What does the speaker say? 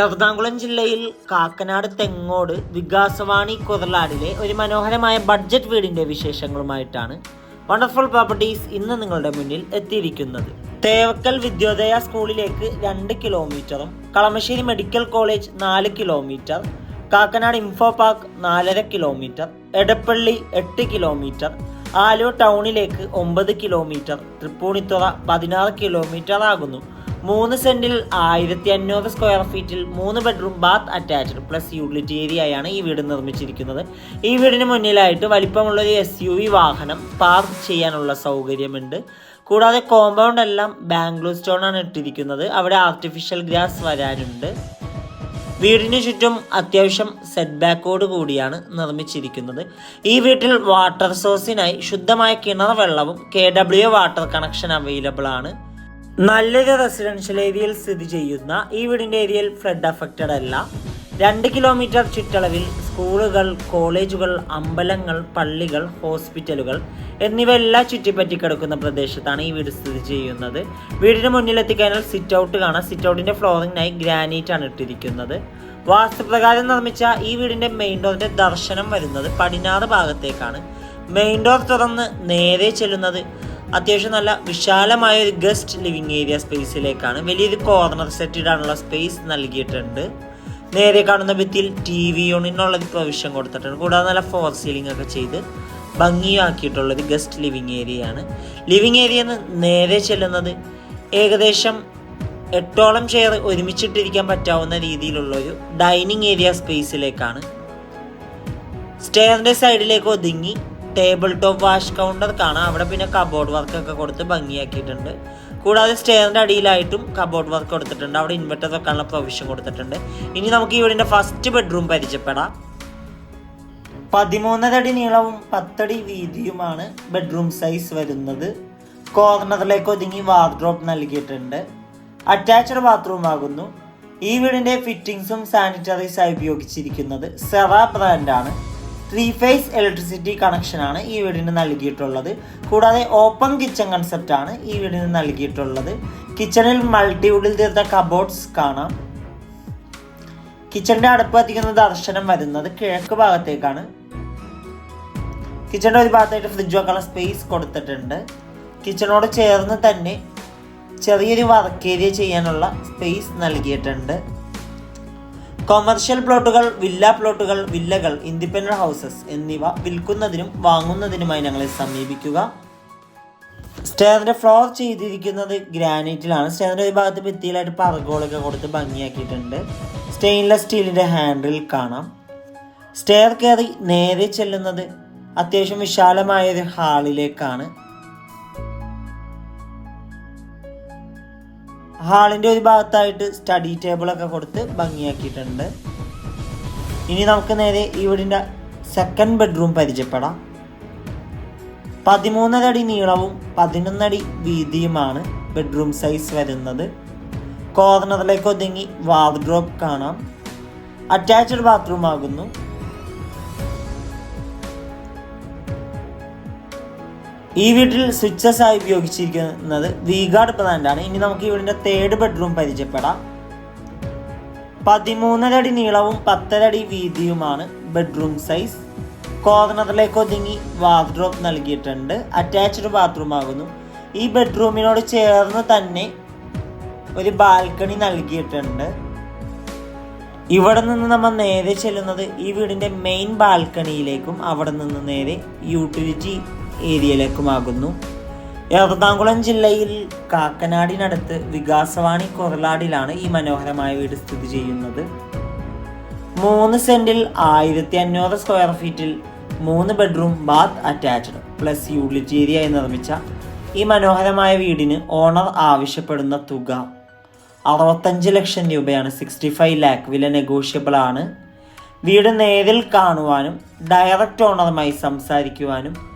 എറണാകുളം ജില്ലയിൽ കാക്കനാട് തെങ്ങോട് വികാസവാണി കുതലാടിലെ ഒരു മനോഹരമായ ബഡ്ജറ്റ് വീടിന്റെ വിശേഷങ്ങളുമായിട്ടാണ് വണ്ടർഫുൾ പ്രോപ്പർട്ടീസ് ഇന്ന് നിങ്ങളുടെ മുന്നിൽ എത്തിയിരിക്കുന്നത്. തേവക്കൽ വിദ്യോദയ സ്കൂളിലേക്ക് രണ്ട് കിലോമീറ്ററും കളമശ്ശേരി മെഡിക്കൽ കോളേജ് നാല് കിലോമീറ്റർ കാക്കനാട് ഇൻഫോ പാർക്ക് നാലര കിലോമീറ്റർ എടപ്പള്ളി എട്ട് കിലോമീറ്റർ ആലോ ടൗണിലേക്ക് ഒമ്പത് കിലോമീറ്റർ തൃപ്പൂണിത്തുറ പതിനാറ് കിലോമീറ്റർ ആകുന്നു. മൂന്ന് സെന്റിൽ ആയിരത്തി അഞ്ഞൂറ് സ്ക്വയർ ഫീറ്റിൽ മൂന്ന് bedroom bath attached plus utility ഏരിയയാണ് ഈ വീട് നിർമ്മിച്ചിരിക്കുന്നത്. ഈ വീടിന് മുന്നിലായിട്ട് വലിപ്പമുള്ള ഒരു എസ് യു വി വാഹനം പാർക്ക് ചെയ്യാനുള്ള സൗകര്യമുണ്ട്. കൂടാതെ കോമ്പൗണ്ട് എല്ലാം ബാംഗ്ലൂർ സ്റ്റോൺ ആണ് ഇട്ടിരിക്കുന്നത്. അവിടെ ആർട്ടിഫിഷ്യൽ ഗ്രാസ് വരാനുണ്ട്. വീടിന് ചുറ്റും അത്യാവശ്യം സെറ്റ് ബാക്കോട് കൂടിയാണ് നിർമ്മിച്ചിരിക്കുന്നത്. ഈ വീട്ടിൽ വാട്ടർ സോഴ്സിനായി ശുദ്ധമായ കിണർ വെള്ളവും K W water connection available ആണ്. നല്ലൊരു റെസിഡൻഷ്യൽ ഏരിയയിൽ സ്ഥിതി ചെയ്യുന്ന ഈ വീടിന്റെ ഏരിയയിൽ ഫ്ലഡ് അഫക്റ്റഡ് അല്ല. രണ്ട് കിലോമീറ്റർ ചുറ്റളവിൽ സ്കൂളുകൾ കോളേജുകൾ അമ്പലങ്ങൾ പള്ളികൾ ഹോസ്പിറ്റലുകൾ എന്നിവയെല്ലാം ചുറ്റിപ്പറ്റി കിടക്കുന്ന പ്രദേശത്താണ് ഈ വീട് സ്ഥിതി ചെയ്യുന്നത്. വീടിന് മുന്നിലെത്തിക്കഴിഞ്ഞാൽ സിറ്റ് ഔട്ട് കാണാം. സിറ്റ് ഔട്ടിന്റെ ഫ്ലോറിങ്ങിനായി ഗ്രാനൈറ്റ് ആണ് ഇട്ടിരിക്കുന്നത്. വാസ്തുപ്രകാരം നിർമ്മിച്ച ഈ വീടിന്റെ മെയിൻ ഡോറിന്റെ ദർശനം വരുന്നത് പടിഞ്ഞാറ് ഭാഗത്തേക്കാണ്. മെയിൻ ഡോർ തുറന്ന് നേരെ ചെല്ലുന്നത് അത്യാവശ്യം നല്ല വിശാലമായ ഒരു ഗസ്റ്റ് ലിവിങ് ഏരിയ സ്പേസിലേക്കാണ്. വലിയൊരു കോർണർ സെറ്റ് ഇടാനുള്ള സ്പേസ് നൽകിയിട്ടുണ്ട്. നേരെ കാണുന്ന ഭിത്തിയിൽ ടി വി യൂണിനുള്ള പ്രൊവിഷൻ കൊടുത്തിട്ടുണ്ട്. കൂടാതെ നല്ല ഫോർ സീലിംഗ് ഒക്കെ ചെയ്ത് ഭംഗിയാക്കിയിട്ടുള്ളൊരു ഗസ്റ്റ് ലിവിങ് ഏരിയയാണ് ലിവിങ് ഏരിയ നേരെ ചെല്ലുന്നത് ഏകദേശം എട്ടോളം ചെയർ ഒരുമിച്ചിട്ടിരിക്കാൻ പറ്റാവുന്ന രീതിയിലുള്ള ഒരു ഡൈനിങ് ഏരിയ സ്പേസിലേക്കാണ് സ്റ്റെയറിന്റെ സൈഡിലേക്ക് ഒതുങ്ങി ടേബിൾ ടോപ്പ് വാഷ് കൗണ്ടർ കാണാം. അവിടെ പിന്നെ കബോർഡ് വർക്ക് ഒക്കെ കൊടുത്ത് ഭംഗിയാക്കിയിട്ടുണ്ട്. കൂടാതെ സ്റ്റെയറിന്റെ അടിയിലായിട്ടും കബോർഡ് വർക്ക് കൊടുത്തിട്ടുണ്ട്. അവിടെ ഇൻവെർട്ടർ വെക്കാനുള്ള പ്രൊവിഷൻ കൊടുത്തിട്ടുണ്ട്. ഇനി നമുക്ക് ഈ വീടിന്റെ ഫസ്റ്റ് ബെഡ്റൂം പരിചയപ്പെടാം. പതിമൂന്നര അടി നീളവും പത്തടി വീതിയുമാണ് ബെഡ്റൂം സൈസ് വരുന്നത്. കോർണറിലേക്ക് ഒതുങ്ങി വാർഡ്രോപ്പ് നൽകിയിട്ടുണ്ട്. അറ്റാച്ച്ഡ് ബാത്റൂം ആകുന്നു. ഈ വീടിന്റെ ഫിറ്റിംഗ്സും സാനിറ്ററീസായി ഉപയോഗിച്ചിരിക്കുന്നത് സെറ ബ്രാൻഡാണ് ത്രീ ഫേസ് ഇലക്ട്രിസിറ്റി കണക്ഷനാണ് ഈ വീടിന് നൽകിയിട്ടുള്ളത്. കൂടാതെ ഓപ്പൺ കിച്ചൺ കൺസെപ്റ്റ് ആണ് ഈ വീടിന് നൽകിയിട്ടുള്ളത്. കിച്ചണിൽ മൾട്ടിവുഡിൽ തീർത്ത കബോർഡ്സ് കാണാം. കിച്ചണിന്റെ അടുപ്പ് എത്തിക്കുന്ന ദർശനം വരുന്നത് കിഴക്ക് ഭാഗത്തേക്കാണ്. കിച്ചണിന്റെ ഒരു ഭാഗത്തായിട്ട് ഫ്രിഡ്ജ് വെക്കാനുള്ള സ്പേസ് കൊടുത്തിട്ടുണ്ട്. കിച്ചണോട് ചേർന്ന് തന്നെ ചെറിയൊരു വർക്ക് ഏരിയ ചെയ്യാനുള്ള സ്പേസ് നൽകിയിട്ടുണ്ട്. കൊമേർഷ്യൽ പ്ലോട്ടുകൾ വില്ല പ്ലോട്ടുകൾ വില്ലകൾ ഇൻഡിപെൻഡന്റ് ഹൗസസ് എന്നിവ വിൽക്കുന്നതിനും വാങ്ങുന്നതിനുമായി ഞങ്ങളെ സമീപിക്കുക. സ്റ്റെയറിന്റെ ഫ്ലോർ ചെയ്തിരിക്കുന്നത് ഗ്രാനൈറ്റിലാണ്. സ്റ്റെയറിന്റെ ഒരു ഭാഗത്ത് ഭിത്തിയിലായിട്ട് പറകോളൊക്കെ കൊടുത്ത് ഭംഗിയാക്കിയിട്ടുണ്ട്. സ്റ്റെയിൻലെസ് സ്റ്റീലിന്റെ ഹാൻഡിൽ കാണാം. സ്റ്റെയർ കയറി നേരെ ചെല്ലുന്നത് അത്യാവശ്യം വിശാലമായ ഒരു ഹാളിലേക്കാണ് ഹാളിന്റെ ഒരു ഭാഗത്തായിട്ട് സ്റ്റഡി ടേബിൾ ഒക്കെ കൊടുത്ത് ഭംഗിയാക്കിയിട്ടുണ്ട്. ഇനി നമുക്ക് നേരെ ഈ വീടിന്റെ സെക്കൻഡ് ബെഡ്റൂം പരിചയപ്പെടാം. പതിമൂന്നര അടി നീളവും പതിനൊന്നടി വീതിയുമാണ് ബെഡ്റൂം സൈസ് വരുന്നത്. കോർണറിലേക്ക് ഒതുങ്ങി വാർഡ്രോബ് കാണാം. അറ്റാച്ച്ഡ് ബാത്റൂം ആകുന്നു. ഈ വീട്ടിൽ സ്വിച്ചസ് ആയി ഉപയോഗിച്ചിരിക്കുന്നത് വീഗാർഡ് ആണ്. ഇനി നമുക്ക് ഈ വീടിന്റെ തേർഡ് ബെഡ്റൂം പരിചയപ്പെടാം. പതിമൂന്നരടി നീളവും പത്തരടി വീതിയുമാണ് ബെഡ്റൂം സൈസ് കോർണറിലേക്ക് ഒതുങ്ങി വാർഡ്രോബ് നൽകിയിട്ടുണ്ട്. അറ്റാച്ച്ഡ് ബാത്റൂം ആകുന്നു. ഈ ബെഡ്റൂമിനോട് ചേർന്ന് തന്നെ ഒരു ബാൽക്കണി നൽകിയിട്ടുണ്ട്. ഇവിടെ നിന്ന് നമ്മൾ നേരെ ചെല്ലുന്നത് ഈ വീടിന്റെ മെയിൻ ബാൽക്കണിയിലേക്കും അവിടെ നിന്ന് നേരെ യൂട്ടിലിറ്റി ഏരിയയിലേക്കുമാകുന്നു. എറണാകുളം ജില്ലയിൽ കാക്കനാടിനടുത്ത് വികാസവാണി കൊറലാടിലാണ് ഈ മനോഹരമായ വീട് സ്ഥിതി ചെയ്യുന്നത്. മൂന്ന് സെന്റിൽ ആയിരത്തി അഞ്ഞൂറ് സ്ക്വയർ ഫീറ്റിൽ മൂന്ന് bedroom bath attached plus utility ഏരിയയായി നിർമ്മിച്ച ഈ മനോഹരമായ വീടിന് ഓണർ ആവശ്യപ്പെടുന്ന തുക അറുപത്തഞ്ച് ലക്ഷം രൂപയാണ്. സിക്സ്റ്റി ഫൈവ് ലാക്ക് വില നെഗോഷ്യബിൾ ആണ്. വീട് നേരിൽ കാണുവാനും ഡയറക്റ്റ് ഓണറുമായി സംസാരിക്കുവാനും